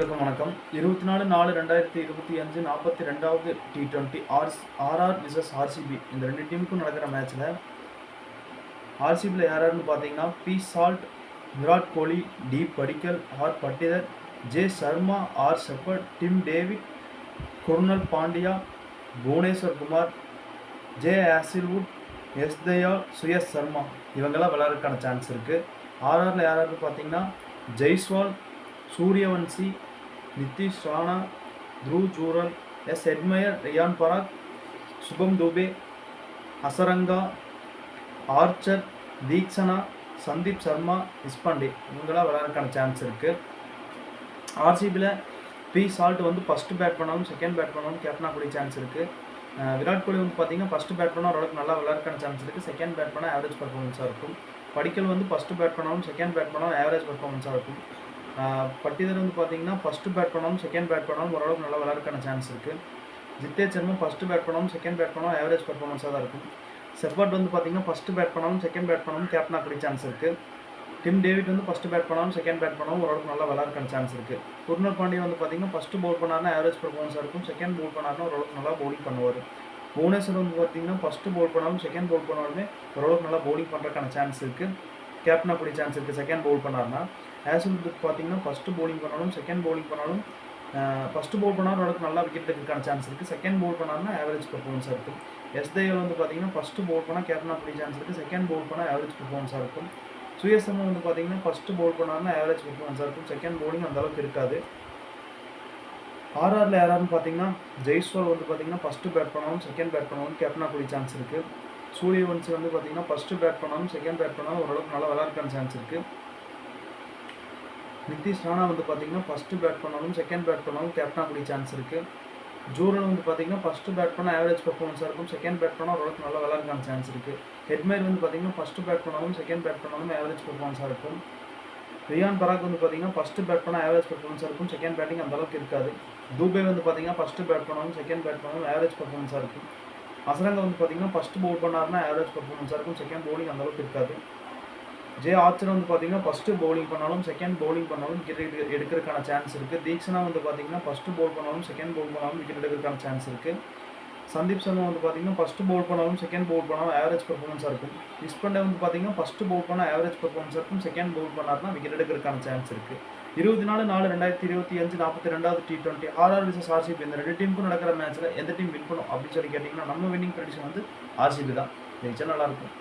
அனைவருக்கும் வணக்கம். இருபத்தி நாலு நாலு ரெண்டாயிரத்தி இருபத்தி அஞ்சு நாற்பத்தி ரெண்டாவது T twenty R RR versus RCB இந்த ரெண்டு டீமுக்கும் நடக்கிற மேட்ச்சில் ஆர்சிபியில் யார் யாருன்னு பார்த்தீங்கன்னா P Salt Virat Kohli D Padikkal R Patidar J Sharma R Shepherd Tim David Krunal Pandya Bhuvneshwar Kumar J Hazlewood S Dayal Suyash Sharma இவங்கெல்லாம் விளையாடுறதுக்கான சான்ஸ் இருக்குது ஆர்ஆரில் யாராருன்னு பார்த்தீங்கன்னா Jaiswal Suryavanshi Nitish Rana Dhruv Jurel S. Hetmyer Riyan Parag Shubham Dubey Hasaranga Archer Theekshana Sandeep Sharma Deshpande. இவங்களாம் விளையாடுறதுக்கான chance இருக்குது ஆர்சிபியில் P Salt வந்து ஃபஸ்ட்டு பேட் பண்ணாலும் செகண்ட் பேட் பண்ணாலும் கேப்டனாக கூடிய சான்ஸ் இருக்குது விராட் கோலி வந்து பார்த்தீங்கன்னா ஃபஸ்ட்டு பேட் பண்ணால் ஓரளவுக்கு நல்லா விளையாடுறதுக்கான சான்ஸ் இருக்குது செகண்ட் பேட் பண்ணால் ஆவரேஜ் பர்ஃபார்மன்ஸாக இருக்கும். படிக்கல் வந்து ஃபஸ்ட்டு பேட் பண்ணாலும் செகண்ட் பேட் பண்ணாலும் ஆவரேஜ் பர்ஃபார்மன்ஸாக இருக்கும். பட்டிதர் வந்து பார்த்தீங்கன்னா ஃபஸ்ட்டு பேட் பண்ணாலும் செகண்ட் பேட் பண்ணாலும் ஓரளவுக்கு நல்லா விளையாடுறதுக்கான சான்ஸ் இருக்குது ஜித்தே ஃபஸ்ட்டு பேட் பண்ணாலும் செகண்ட் பேட் பண்ணாலும் ஆவரேஜ் பர்ஃபார்மன்ஸாக தான் இருக்கும். செஃபர்ட் வந்து பார்த்தீங்கன்னா ஃபஸ்ட்டு பேட் பண்ணாலும் செகண்ட் பேட் பண்ணாலும் கேப்டனாக கூடிய சான்ஸ் இருக்குது டிம் டேவிட் வந்து ஃபஸ்ட்டு பேட் பண்ணாலும் செகண்ட் பேட் பண்ணாலும் ஓரளவுக்கு நல்லா விளாட்றக்கான சான்ஸ் இருக்குது குர்னல் பாண்டியா வந்து பார்த்தீங்கன்னா ஃபஸ்ட்டு பவுல் பண்ணாருன்னா ஆவரேஜ் பர்ஃபார்மன்ஸாக இருக்கும். செகண்ட் பவுல் பண்ணாருன்னா ஓரளவுக்கு நல்லா பவுலிங் பண்ணுவார். புவனேஸ்வர் வந்து பார்த்தீங்கன்னா ஃபஸ்ட்டு பவுல் பண்ணாலும் செகண்ட் பவுல் பண்ணாலுமே ஓரளவுக்கு நல்லா பவுலிங் பண்ணுறதுக்கான சான்ஸ் இருக்குது கேப்டன் அப்படி சான்ஸ் இருக்குது செகண்ட் பவுல் பண்ணாருன்னா புக் பார்த்தீங்கன்னா ஃபஸ்ட்டு பவுலிங் பண்ணாலும் செகண்ட் பவுலிங் பண்ணாலும் ஃபஸ்ட்டு பவுல் பண்ணாலும் ஓரளவுக்கு நல்லா விக்கெட் எடுக்கிறதுக்கான சான்ஸ் இருக்குது செகண்ட் பவுல் பண்ணாருன்னா ஆவரேஜ் பர்ஃபார்மன்ஸாக இருக்கும். எஸ் வந்து பார்த்தீங்கன்னா ஃபஸ்ட்டு பவுல் பண்ணால் கேப்டன் அப்படி சான்ஸ் இருக்குது செகண்ட் பவுல் பண்ணால் ஆவரேஜ் பர்ஃபார்மன்ஸாக இருக்கும். சுயசமம் வந்து பார்த்தீங்கன்னா ஃபஸ்ட்டு பவுல் பண்ணாருன்னா ஆவரேஜ் பர்ஃபார்மன்ஸாக இருக்கும். செகண்ட் பவுலிங் அந்த அளவுக்கு இருக்காது. ஆர்ஆரில் யாராருன்னு பார்த்தீங்கன்னா ஜெய்ஸ்வால் வந்து பார்த்தீங்கன்னா ஃபஸ்ட்டு பேட் பண்ணாலும் செகண்ட் பேட் பண்ணாலும் கேப்டனாக கூடிய சான்ஸ் இருக்குது சூரிய வன்சி வந்து பார்த்தீங்கன்னா ஃபஸ்ட்டு பேட் பண்ணாலும் செகண்ட் பேட் பண்ணாலும் ஓரளவுக்கு நல்லா விளாட்றதுக்கான சான்ஸ் இருக்குது நிதிஷ் ராணா வந்து பார்த்தீங்கன்னா ஃபஸ்ட்டு பேட் பண்ணாலும் செகண்ட் பேட் பண்ணாலும் கேப்டன் ஆகக்கூடிய சான்ஸ் இருக்குது ஜூரன் வந்து பார்த்தீங்கன்னா ஃபஸ்ட்டு பேட் பண்ணால் ஆவரேஜ் பர்ஃபார்மன்ஸாக இருக்கும். செகண்ட் பேட் பண்ணால் ஓரளவுக்கு நல்லா விளாட்றதுக்கான சான்ஸ் இருக்குது ஹெட்மேர் வந்து பார்த்தீங்கன்னா ஃபஸ்ட்டு பேட் பண்ணாலும் செகண்ட் பேட் பண்ணாலும் ஆவரேஜ் பர்ஃபார்மன்ஸாக இருக்கும். ரியான் பராக் வந்து பார்த்தீங்கன்னா ஃபஸ்ட்டு பேட் பண்ணால் ஆவரேஜ் பர்ஃபார்மன்ஸாக இருக்கும். செகண்ட் பேட்டிங் அந்த அளவுக்கு இருக்காது. தூபே வந்து பார்த்தீங்கன்னா ஃபஸ்ட்டு பேட் பண்ணாலும் செகண்ட் பேட் பண்ணாலும் ஆவரேஜ் பர்ஃபார்மன்ஸாக இருக்கும். அசரங்க வந்து பார்த்தீங்கன்னா ஃபஸ்ட்டு பவுல் பண்ணாருன்னா ஆவரேஜ் பர்ஃபார்மன்ஸாக இருக்கும். செகண்ட் பவுலிங் அந்தளவுக்கு இருக்காது. ஜே ஆர்ச்சர் வந்து பார்த்தீங்கன்னா ஃபஸ்ட்டு பவுலிங் பண்ணாலும் செகண்ட் பவுலிங் பண்ணாலும் விக்கெட் எடுக்கிறதுக்கான சான்ஸ் இருக்குது தீக்ஷனா வந்து பார்த்தீங்கன்னா ஃபஸ்ட்டு பவுல் பண்ணாலும் செகண்ட் பவுல் பண்ணாலும் விக்கெட் எடுக்கிறதுக்கான சான்ஸ் இருக்குது சந்தீப் சர்மா வந்து பார்த்தீங்கன்னா ஃபஸ்ட்டு பவுல் பண்ணாலும் செகண்ட் பவுல் பண்ணாலும் ஆவரேஜ் பர்ஃபார்மன்ஸாக இருக்கும். டிஸ்பண்டே வந்து பார்த்தீங்கன்னா ஃபஸ்ட்டு பவுல் பண்ணால் ஆவரேஜ் பர்ஃபார்மன்ஸாக இருக்கும். செகண்ட் பவுல் பண்ணார்னா விக்கெட் எடுக்கிறதுக்கான சான்ஸ் இருக்குது இருபத்தி நாலு நாலு ரெண்டாயிரத்தி இருபத்தி அஞ்சு நாற்பத்தி ரெண்டாவது T twenty RR versus RCB இந்த ரெண்டு டீமுக்கும் நடக்கிற மேட்ச்சில் எந்த டீம் வின் பண்ணும் அப்படின்னு சொல்லி கேட்டிங்கன்னா நம்ம வின்னிங் ப்ரெடிஷன் வந்து ஆர்சிபி தான். ஜெயிச்சா நல்லாயிருக்கும்